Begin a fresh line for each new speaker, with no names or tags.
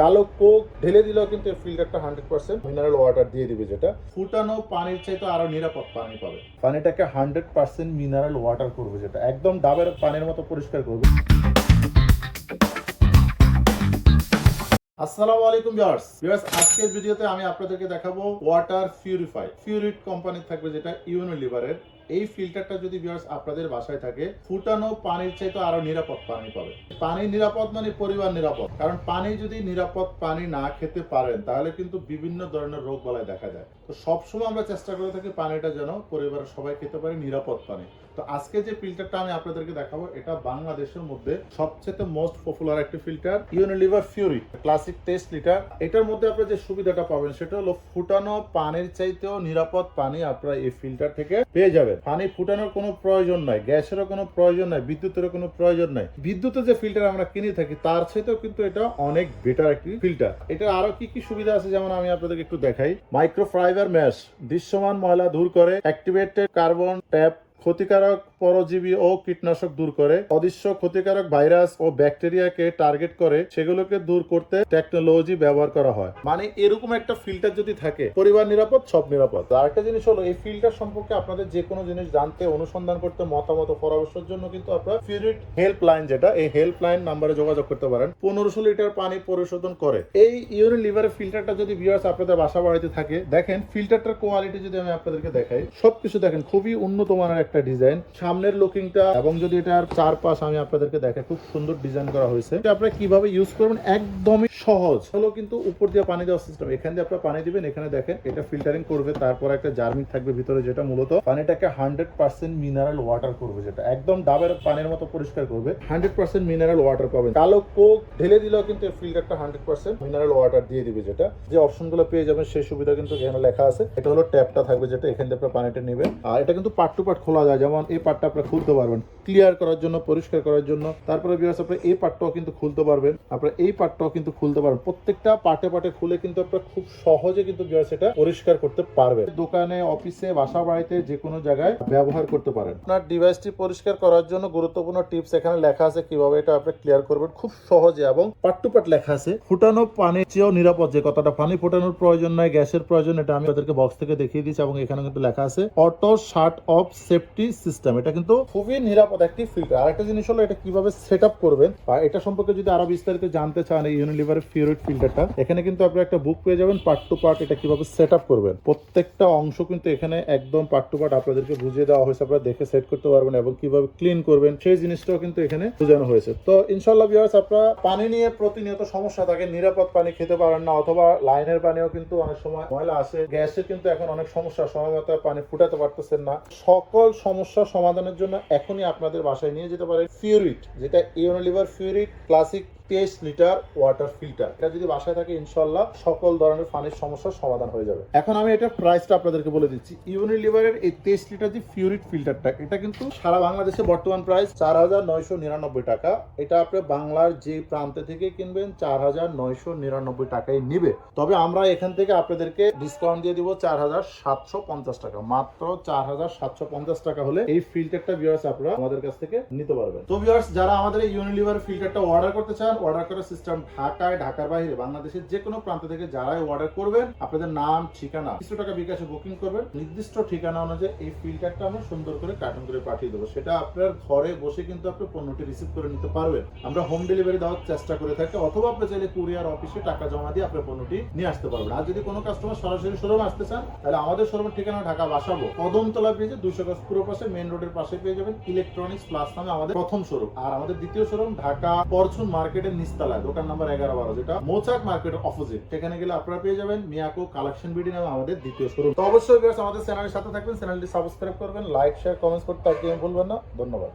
কালো কোক ঢেলে দিলেও কিন্তু এই ফিল্টারটা হান্ড্রেড পার্সেন্ট মিনারেল ওয়াটার দিয়ে দিবে যেটা। ফুটানো পানির চাইতে আরও নিরাপদ পানি পাবে। পানিটাকে হান্ড্রেড পার্সেন্ট মিনারেল ওয়াটার করবে যেটা। একদম ডাবের পানির মতো পরিষ্কার করবে। আসসালামু আলাইকুম ভিউয়ার্স ভিউয়ার্স আজকের ভিডিওতে আমি আপনাদেরকে দেখাবো ওয়াটার পিউরিফাই পিউরিট কোম্পানির থাকবে যেটা ইউনিলিভারের এই ফিল্টারটা যদি ভিউয়ার্স আপনাদের বাসায় থাকে, ফুটানো পানির চাইতে আরও নিরাপদ পানি পাবে। পানি নিরাপদ মানে পরিবার নিরাপদ। কারণ পানি যদি নিরাপদ পানি না খেতে পারেন, তাহলে কিন্তু বিভিন্ন ধরনের রোগ বালাই দেখা যায়। তো সবসময় আমরা চেষ্টা করে থাকি পানিটা যেন পরিবারের সবাই খেতে পারে নিরাপদ পানি। তো আজকে যে ফিল্টারটা আমি আপনাদেরকে দেখাবো, এটা বাংলাদেশের মধ্যে সবচেয়ে মোস্ট পপুলার একটি filter Unilever Pureit classic test litre এটার মধ্যে আপনারা যে সুবিধাটা পাবেন, সেটা হলো ফুটানো পানির চাইতেও নিরাপদ পানি আপনারা এই ফিল্টার থেকে পেয়ে যাবেন। পানি ফুটানোর কোনো প্রয়োজন নাই, গ্যাসেরও কোনো প্রয়োজন নাই, বিদ্যুতেরও কোনো প্রয়োজন নাই। বিদ্যুতের যে ফিল্টার আমরা কিনে থাকি, তার চাইতেও কিন্তু এটা অনেক বেটার একটি ফিল্টার এটা আরও কি কি সুবিধা আছে, যেমন আমি আপনাদেরকে একটু দেখাই। মাইক্রোফাইবার ম্যাশ দৃশ্যমান ময়লা দূর করে অ্যাক্টিভেটেড কার্বন ট্যাপ ক্ষতিকারক পরজীবী ও কীটনাশক দূর করে। অদৃশ্য, ক্ষতিকারক ভাইরাস ও ব্যাকটেরিয়াকে টার্গেট করে সেগুলোকে দূর করতে টেকনোলজি ব্যবহার করা হয়। মানে এরকম একটা ফিল্টার যদি থাকে, পরিবার নিরাপদ, সব নিরাপদ। তো আরেকটা জিনিস হলো, এই ফিল্টার সম্পর্কে আপনাদের যে কোনো জিনিস জানতে, অনুসন্ধান করতে, মতামত পরামর্শের জন্য কিন্তু আপনারা ফিউরিট হেল্প লাইন যেটা, এই হেল্প লাইন নাম্বারে যোগাযোগ করতে পারেন। পনেরোশো লিটার পানি পরিশোধন করে। এই ইউরিন লিভারের ফিল্টারটা যদি ভিউয়ার্স আপনাদের বাসা বাড়িতে থাকে, দেখেন ফিল্টারটার কোয়ালিটি যদি আমি আপনাদেরকে দেখাই, সবকিছু দেখেন, খুবই উন্নত মানের একটা ডিজাইন সামনের লুকিংটা এবং যদি এটার চারপাশ আমি আপনাদেরকে দেখাই, খুব সুন্দর ডিজাইন করা হয়েছে। আপনারা কীভাবে ইউজ করবেন? একদমই সহজ। হলো কিন্তু উপর দিয়ে পানি দেওয়ার সিস্টেম এখান দিয়ে আপনারা পানি দিবেন, এখানে দেখেন এটা ফিল্টারিং করবে, তারপর একটা জার্মিং থাকবে ভিতরে যেটা মূলত পানিটাকে হান্ড্রেড পার্সেন্ট মিনারেল ওয়াটার করবে যেটা। একদম ডাবের পানির মতো পরিষ্কার করবে। হান্ড্রেড পার্সেন্ট মিনারেল ওয়াটার পাবেন। কালো কোক ঢেলে দিলেও কিন্তু এই ফিল্টারটা হান্ড্রেড পার্সেন্ট মিনারেল ওয়াটার দিয়ে দিবে যেটা। যে অপশনগুলো পেয়ে যাবেন, সেই সুবিধা কিন্তু এখানে লেখা আছে। এটা হলো ট্যাপটা থাকবে যেটা, এখান দিয়ে আপনার পানিটা নেবেন। আর এটা কিন্তু পার্ট টু পার্ট খোলা যায়। যেমন এই পার্টটা আপনারা খুলতে পারবেন। ক্লিয়ার করার জন্য, পরিষ্কার করার জন্য। তারপরে বিয়াস আপনার এই পার্টটাও কিন্তু খুলতে পারবেন। আপনার এই পার্টটাও কিন্তু খুলতে পারবেন। প্রত্যেকটা পার্টে পার্টে খুলে কিন্তু আপনারা খুব সহজে কিন্তু বিয়াস এটা পরিষ্কার করতে পারবেন। দোকানে অফিসে বাসা বাড়িতে, যে কোনো জায়গায় ব্যবহার করতে পারেন। আপনার ডিভাইসটি পরিষ্কার করার জন্য গুরুত্বপূর্ণ টিপস এখানে লেখা আছে কীভাবে এটা আপনি ক্লিয়ার করবেন খুব সহজে এবং পার্ট টু পার্ট লেখা আছে। ফুটানো পানির চেয়েও নিরাপদ, যে কথাটা পানি ফোটানোর প্রয়োজন নাই গ্যাসের প্রয়োজন, এটা আমি তাদেরকে বক্স থেকে দেখিয়ে দিচ্ছি এবং এখানে কিন্তু লেখা আছে। Auto shut off safety system এটা কিন্তু খুবই নিরাপদ একটি ফিল্টার আর একটা জিনিস হলো এটা কীভাবে সেট আপ করবেন বা এটা সম্পর্কে যদি আরও বিস্তারিত জানতে চান, এই ইউনিলিভারের ফিউরিট ফিল্টারটা এখানে কিন্তু আপনি একটা বুক পেয়ে যাবেন পার্ট টু পার্ট এটা কীভাবে সেট আপ করবেন। প্রত্যেকটা অংশ কিন্তু এখানে একদম পার্ট টু পার্ট আপনাদেরকে বুঝিয়ে দেওয়া হয়েছে, আপনারা দেখে সেট করতে পারবেন এবং কীভাবে ক্লিন করবেন, সেই জিনিসটাও কিন্তু এখানে বোঝানো হয়েছে। তো ইনশাল্লাহ ভিউয়ার্স আপনারা পানি নিয়ে প্রতিনিয়ত সমস্যা থাকে, নিরাপদ পানি খেতে পারেন না, অথবা লাইনের পানিও কিন্তু অনেক সময় ময়লা আসে, গ্যাসের কিন্তু এখন অনেক সমস্যা সময় মতো পানি ফুটাতে পারতেছেন না। সকল সমস্যা সমাধানের জন্য এখনই আপনাদের বাসায় নিয়ে যেতে পারেন ফিউরিট যেটা ইউনিলিভার ফিউরিট ক্লাসিক তেইশ লিটার ওয়াটার ফিল্টার এটা যদি বাসায় থাকে, ইনশাল্লাহ সকল ধরনের পানির সমস্যার সমাধান হয়ে যাবে। এখন আমি এটা প্রাইসটা আপনাদেরকে বলে দিচ্ছি। ইউনিলিভারের এই তেইশ লিটার যে ফিউরিট ফিল্টারটা এটা কিন্তু সারা বাংলাদেশে বর্তমান প্রাইস চার হাজার নয়শো নিরানব্বই টাকা। এটা আপনি বাংলার যে প্রান্তে থেকে কিনবেন, চার হাজার নয়শো নিরানব্বই টাকায় নিবে। তবে আমরা এখান থেকে আপনাদেরকে ডিসকাউন্ট দিয়ে দিব চার হাজার সাতশো পঞ্চাশ টাকা। মাত্র চার হাজার সাতশো পঞ্চাশ টাকা হলে এই ফিল্টারটা ভিউয়ার্স আপনারা আমাদের কাছ থেকে নিতে পারবেন। তো ভিউয়ার্স যারা আমাদের এই ইউনিলিভার ফিল্টারটা অর্ডার করতে চান অর্ডার করার সিস্টেম ঢাকায়, ঢাকার বাইরে, বাংলাদেশের যে কোনো প্রান্ত থেকে যারাই অর্ডার করবেন, আপনাদের নাম, ঠিকানা, কিছু টাকা বিকাশে বুকিং করবেন। নির্দিষ্ট ঠিকানা অনুযায়ী এই ফিল্টারটা আমরা সুন্দর করে কার্টুন করে পাঠিয়ে দেবো। সেটা আপনার ঘরে বসে কিন্তু আপনি পণ্যটি রিসিভ করে নিতে পারবেন। আমরা হোম ডেলিভারি দেওয়ার চেষ্টা করে থাকি, অথবা আপনি চাইলে কুরিয়ার অফিসে টাকা জমা দিয়ে আপনার পণ্যটি নিয়ে আসতে পারবেন। আর যদি কোনো কাস্টমার সরাসরি শোরুমে আসতে চান, তাহলে আমাদের শোরুমের ঠিকানা ঢাকা বাসাবো। কদমতলা পেজে দুশো গজ পুরো পাশে মেন রোডের পাশে পেয়ে যাবেন ইলেকট্রনিক্স প্লাস নামে আমাদের প্রথম শোরুম আর আমাদের দ্বিতীয় শোরুম ঢাকা পরচুন মার্কেটের নিস্তালায় দোকান নাম্বার এগারো বারো, যেটা মোচাক মার্কেটের অপোজিট সেখানে গেলে আপনারা পেয়ে যাবেন মিয়াকো কালেকশন বিডি নামে আমাদের দ্বিতীয় শোরুম তো অবশ্যই আমাদের চ্যানেলের সাথে থাকবেন চ্যানেলটি সাবস্ক্রাইব করবেন লাইক শেয়ার কমেন্ট করতে একদম ভুলবেন না। ধন্যবাদ।